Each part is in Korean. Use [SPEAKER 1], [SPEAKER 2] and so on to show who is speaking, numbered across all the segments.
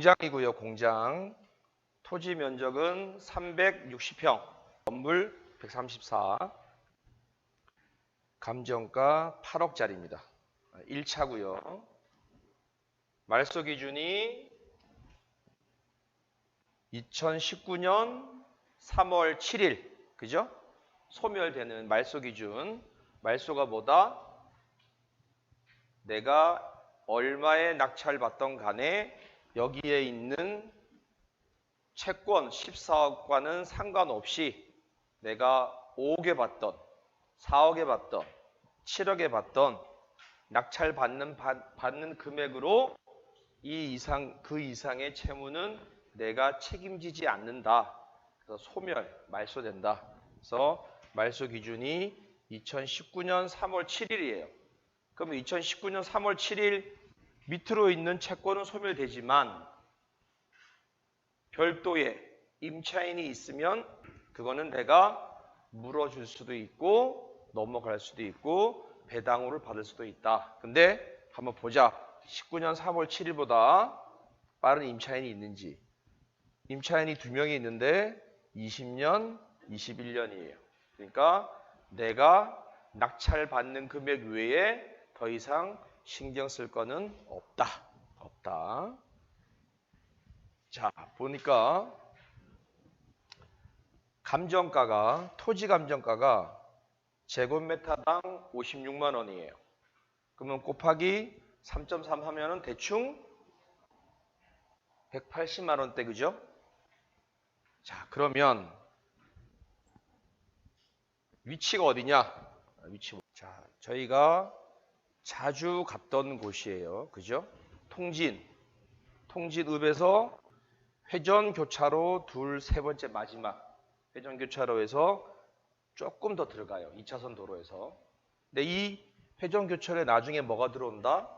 [SPEAKER 1] 공장이고요, 공장. 토지 면적은 360평, 건물 134, 감정가 8억짜리입니다. 1차고요. 말소 기준이 2019년 3월 7일, 그죠? 소멸되는 말소 기준. 말소가 뭐다? 내가 얼마에 낙찰받던 간에 여기에 있는 채권 14억과는 상관없이 내가 5억에 받던 4억에 받던 7억에 받던 낙찰 받는 받는 금액으로 이 이상 그 이상의 채무는 내가 책임지지 않는다. 그래서 소멸 말소된다. 그래서 말소 기준이 2019년 3월 7일이에요. 그럼 2019년 3월 7일 밑으로 있는 채권은 소멸되지만 별도의 임차인이 있으면 그거는 내가 물어줄 수도 있고 넘어갈 수도 있고 배당으로 받을 수도 있다. 근데 한번 보자. 19년 3월 7일보다 빠른 임차인이 있는지. 임차인이 두 명이 있는데 20년, 21년이에요. 그러니까 내가 낙찰 받는 금액 외에 더 이상 신경 쓸 거는 없다. 없다. 자, 보니까 감정가가 토지 감정가가 제곱미터당 56만 원이에요. 그러면 곱하기 3.3 하면은 대충 180만 원대 그죠? 자, 그러면 위치가 어디냐? 위치. 자, 저희가 자주 갔던 곳이에요. 그죠? 통진. 통진읍에서 회전교차로 둘 세 번째 마지막 회전교차로에서 조금 더 들어가요. 2차선 도로에서. 근데 이 회전교차로에 나중에 뭐가 들어온다?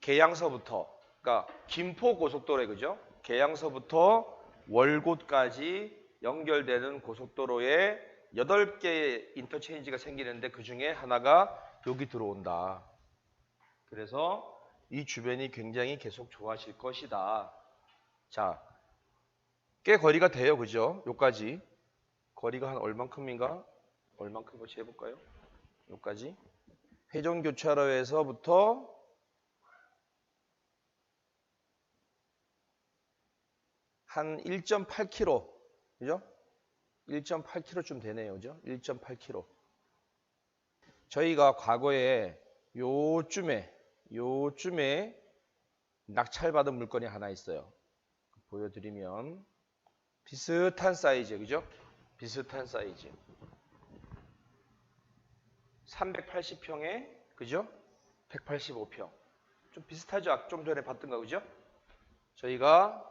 [SPEAKER 1] 계양서부터 그러니까 김포 고속도로에 그죠? 계양서부터 월곶까지 연결되는 고속도로 에 8개의 인터체인지가 생기는데 그 중에 하나가 여기 들어온다. 그래서 이 주변이 굉장히 계속 좋아질 것이다. 자, 꽤 거리가 돼요. 그죠? 요까지. 거리가 한 얼만큼인가? 얼만큼 같이 해볼까요? 요까지. 회전 교차로에서부터 한 1.8km, 그죠? 1.8km쯤 되네요. 그죠? 1.8km. 저희가 과거에 요쯤에, 요쯤에 낙찰받은 물건이 하나 있어요. 보여드리면 비슷한 사이즈, 그죠? 비슷한 사이즈. 380평에, 그죠? 185평. 좀 비슷하죠? 좀 전에 봤던 거, 그죠? 저희가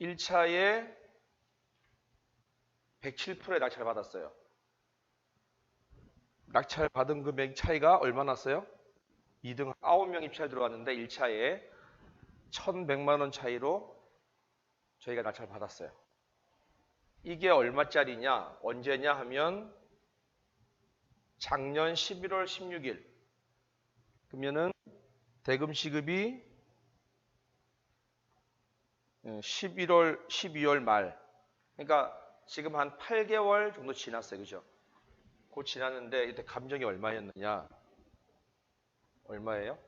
[SPEAKER 1] 1차에 107%의 낙찰 받았어요. 낙찰 받은 금액 차이가 얼마 났어요? 2등 9명 입찰 들어왔는데 1차에 1100만 원 차이로 저희가 낙찰 받았어요. 이게 얼마짜리냐? 언제냐 하면 작년 11월 16일. 그러면은 대금 시급이 11월, 12월 말. 그러니까 지금 한 8개월 정도 지났어요. 그죠? 곧 지났는데 이때 감정이 얼마였느냐? 얼마예요?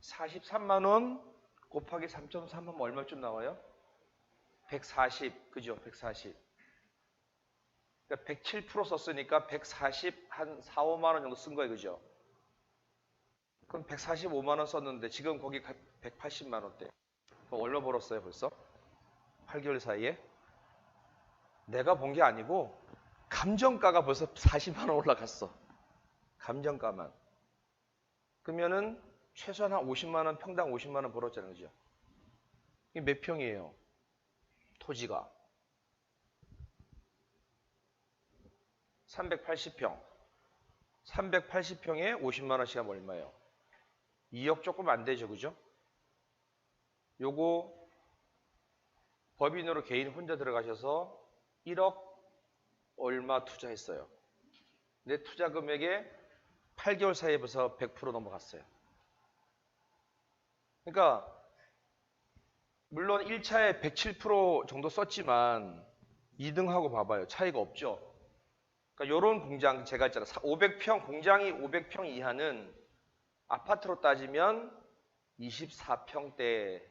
[SPEAKER 1] 43만 원 곱하기 3.3하면 얼마쯤 나와요? 140, 그죠? 140. 그러니까 107% 썼으니까 140, 한 4, 5만 원 정도 쓴 거예요. 그죠? 그럼 145만 원 썼는데 지금 거기 180만 원대. 얼마 벌었어요 벌써? 8개월 사이에? 내가 본 게 아니고 감정가가 벌써 40만 원 올라갔어. 감정가만. 그러면은 최소한 한 50만 원, 평당 50만 원 벌었잖아요. 그죠? 이게 몇 평이에요? 토지가. 380평. 380평에 50만 원씩 하면 얼마예요? 2억 조금 안 되죠. 그죠? 요거 법인으로 개인 혼자 들어가셔서 1억 얼마 투자했어요. 내 투자 금액에 8개월 사이에 벌써 100% 넘어갔어요. 그러니까 물론 1차에 107% 정도 썼지만 2등하고 봐봐요. 차이가 없죠. 그러니까 요런 공장 제가 했잖아. 500평 공장이 500평 이하는 아파트로 따지면 24평대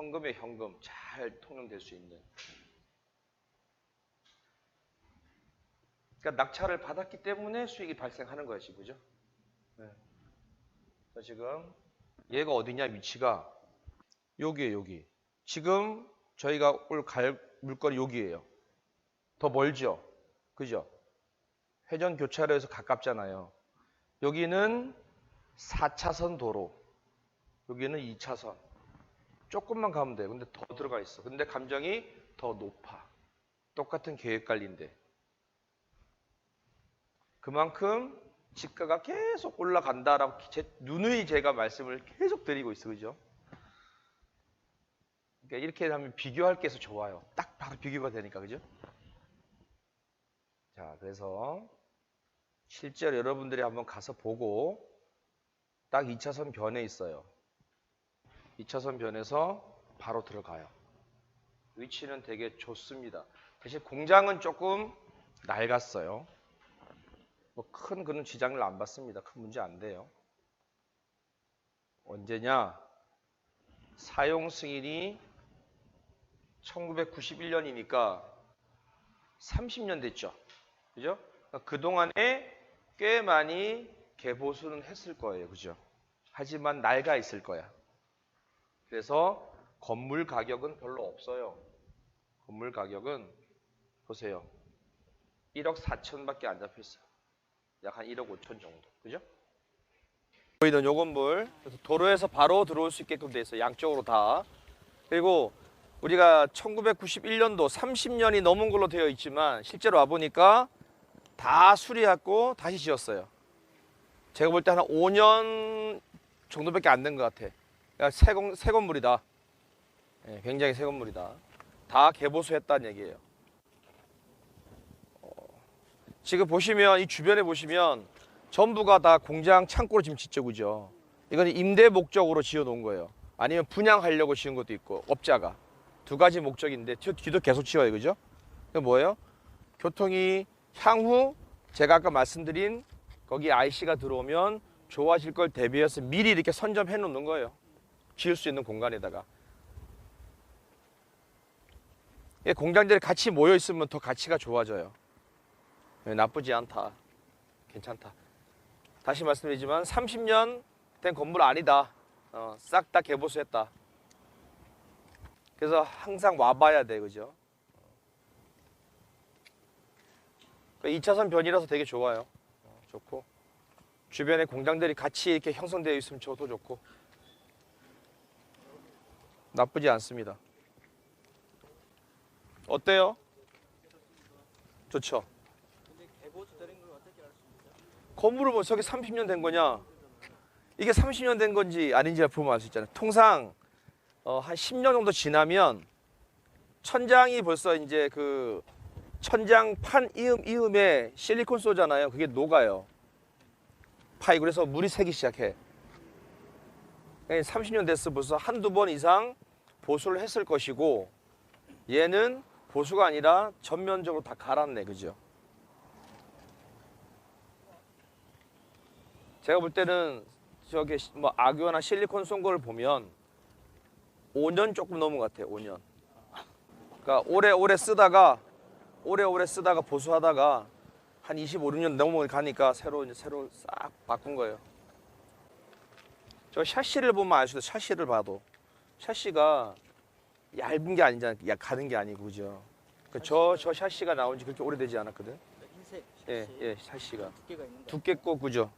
[SPEAKER 1] 현금에 현금 잘 통용될 수 있는. 그러니까 낙찰을 받았기 때문에 수익이 발생하는 것이 그죠? 네. 자, 지금 얘가 어디냐 위치가 여기에 여기. 지금 저희가 올 갈 물건이 여기에요. 더 멀죠? 그죠? 회전 교차로에서 가깝잖아요. 여기는 4차선 도로. 여기는 2차선. 조금만 가면 돼요. 근데 더 들어가 있어. 근데 감정이 더 높아. 똑같은 계획 관리인데. 그만큼 지가가 계속 올라간다라고 제, 누누이 제가 말씀을 계속 드리고 있어. 그죠? 그러니까 이렇게 하면 비교할 게 있어 좋아요. 딱 바로 비교가 되니까. 그죠? 자, 그래서 실제로 여러분들이 한번 가서 보고 딱 2차선 변에 있어요. 2차선 변에서 바로 들어가요. 위치는 되게 좋습니다. 대신 공장은 조금 낡았어요. 뭐 큰 그런 지장을 안 받습니다. 큰 문제 안 돼요. 언제냐? 사용 승인이 1991년이니까 30년 됐죠. 그죠? 그러니까 그동안에 꽤 많이 개보수는 했을 거예요. 그죠? 하지만 낡아 있을 거야. 그래서 건물 가격은 별로 없어요. 건물 가격은 보세요. 1억 4천밖에 안 잡혀 있어요. 약 한 1억 5천 정도. 그죠? 보이는 요 건물 도로에서 바로 들어올 수 있게끔 돼 있어요. 양쪽으로 다. 그리고 우리가 1991년도 30년이 넘은 걸로 되어 있지만 실제로 와 보니까 다 수리하고 다시 지었어요. 제가 볼 때 한 5년 정도밖에 안 된 것 같아. 새, 건, 새 건물이다. 예, 굉장히 새 건물이다. 다 개보수했다는 얘기예요. 어, 지금 보시면 이 주변에 보시면 전부가 다 공장 창고로 지금 짓죠, 그죠? 이건 임대 목적으로 지어 놓은 거예요. 아니면 분양하려고 지은 것도 있고 업자가 두 가지 목적인데 뒤- 뒤도 계속 지어요, 그죠? 그 뭐예요? 교통이 향후 제가 아까 말씀드린 거기 IC가 들어오면 좋아질 걸 대비해서 미리 이렇게 선점해 놓는 거예요. 지을 수 있는 공간에다가. 이 공장들이 같이 모여 있으면 더 가치가 좋아져요. 네, 나쁘지 않다. 괜찮다. 다시 말씀드리지만 30년 된 건물 아니다. 어, 싹 다 개보수했다. 그래서 항상 와봐야 돼, 그죠? 2차선 변이라서 되게 좋아요. 어, 좋고 주변에 공장들이 같이 이렇게 형성되어 있으면 저도 좋고 나쁘지 않습니다. 어때요? 좋죠. 건물을 뭐 저게 30년 된 거냐? 이게 30년 된 건지 아닌지 보면 알 수 있잖아요. 통상 어, 한 10년 정도 지나면 천장이 벌써 이제 그 천장 판 이음 이음에 실리콘 쏘잖아요. 그게 녹아요. 파이 그래서 물이 새기 시작해. 30년 됐어 벌써 한두 번 이상 보수를 했을 것이고 얘는 보수가 아니라 전면적으로 다 갈았네. 그죠? 제가 볼 때는 저기 뭐 악유나 실리콘 쏜 거를 보면 5년 조금 넘은 것 같아요. 5년. 그러니까 오래오래 쓰다가 오래오래 쓰다가 보수하다가 한 25, 6년 넘어 가니까 새로 새로 싹 바꾼 거예요. 저 샤시를 보면 알수 있어요. 샤시를 봐도 샤시가 얇은 게 아니잖아요. 야 가는 게 아니고 그죠. 저저 샤시가 나온 지 그렇게 오래되지 않았거든.
[SPEAKER 2] 흰색
[SPEAKER 1] 예,
[SPEAKER 2] 샤시
[SPEAKER 1] 예, 샤시가
[SPEAKER 2] 두께가 있는데
[SPEAKER 1] 두껍고 그죠.